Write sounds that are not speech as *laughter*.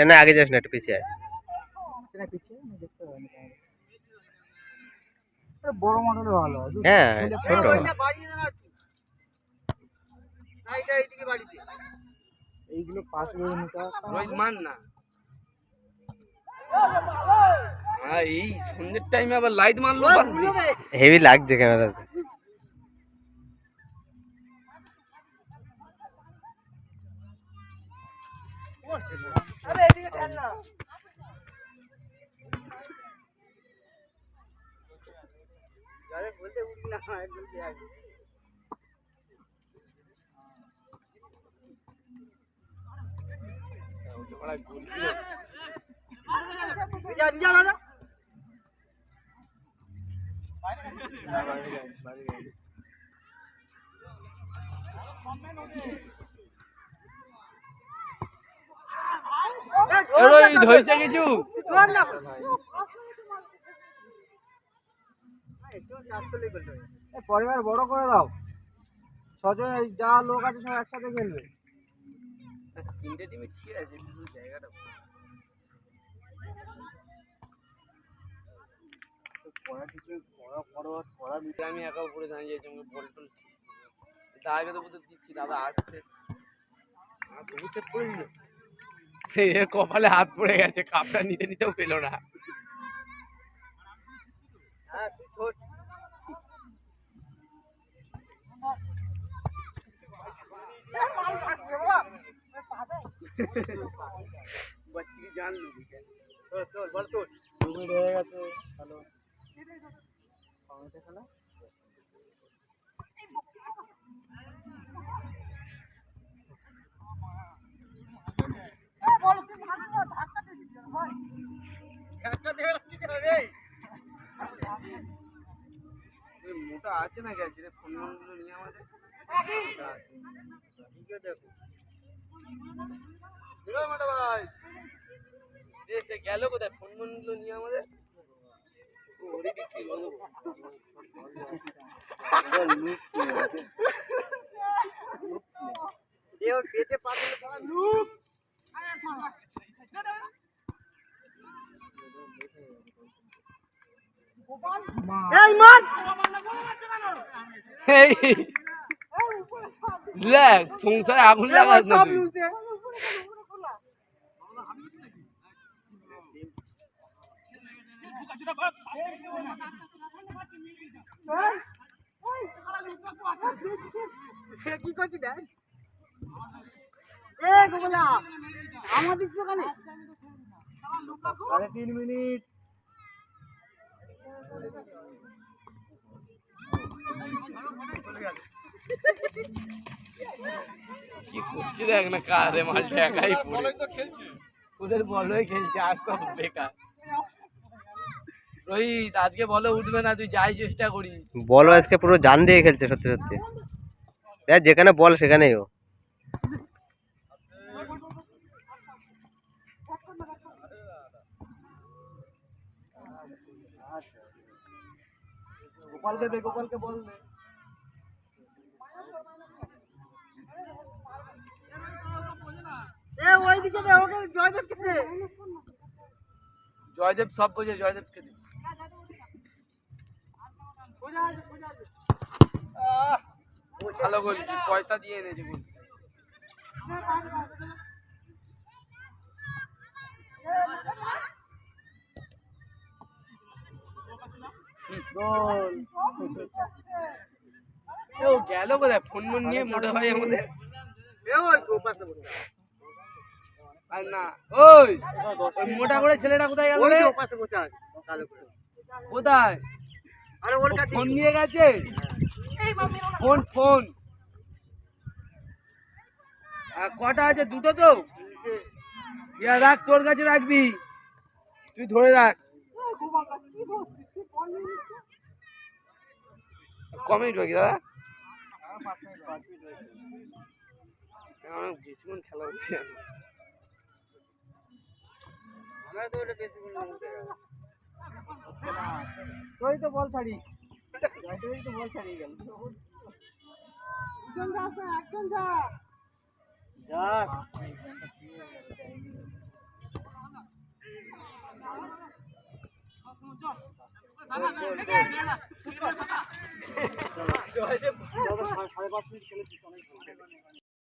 চেন্নাই আগে যাস না একটু পিছিয়ে। আরে বড় ভালো। হ্যাঁ ছোট। এইগুলো পাঁচ রোহিত মান না। হ্যাঁ এই সন্ধ্যের টাইমে আবার লাইট মারলো হেভি লাগছে ক্যামেরাতে বলতে উঠি না একদম আগে बड़ा गोल जा जा दादा बाहर गए बाहर गए রোহিত হয়েছে কিছু? এ, পরিবার বড় করে দাও। ছজন যা লোক আছে সব একসাথে খেলবে। তিনটে টিমে ঠিক আছে জায়গাটা কড়া ডিফেন্স কড়া ফরওয়ার্ড কড়া মিডে আমি একা উপরে দাঁড়িয়ে যাচ্ছি আমাকে বল টল তার আগে তো দিচ্ছি দাদা আসছে। আর তবু সেভ করে দিল। এর কপালে হাত পড়ে গেছে কাপটা নিতে নিতেও পেল না। বাচ্চি মোটা আছে না গেছে রে ফোনগুলো নিয়ে আমাদের ঠিক আছে সে গেল কোথায় ফোনগুলো নিয়ে আমাদের ও, ওরই বিক্রি করে দেবো। এই দেখ সংসারে আগুন লাগাস না কি দেখ? এ আমাদের দোকানে তিন মিনিট। কি করছি দেখ না কারে মালটা একাই পড়ে। ওদের বলই খেলছে আর সব বেকার। রোহিত আজকে বলো উঠবে না তুই যাই চেষ্টা করিস। বল আজকে পুরো জান দিয়ে খেলছে সত্যি সত্যি। দেখ যেখানে বল সেখানেই ও। গোপালকে দে গোপালকে বল দে। ওইদিকে দে ওকে জয়দেবকে দে। জয়দেব সব বোঝে জয়দেবকে দে। ভালো গোল পয়সা দিয়ে এনেছে গোল গোল ও গেল কোথায়? ফোন মন নিয়ে মোটা ভাই আমাদের। আর না ওই মোটা করে ছেলেটা কোথায় গেল রে? কোথায়? আরে ওর কাছে ফোন নিয়ে গেছে? Phone phone. আর কটা আছে? দুটো তো? ইয়া রাখ তোর কাছে রাখবি। তুই ধরে রাখ। কমেন্ট বাকি দাদা। বেশিক্ষণ খেলা হচ্ছে আমরা তো ওটা বেশিক্ষণ তুই তো বল ছাড়ি তুই তো বল ছাড়িয়ে গেল যা যা *laughs* সাড়ে পাঁচ মিনিট খেলে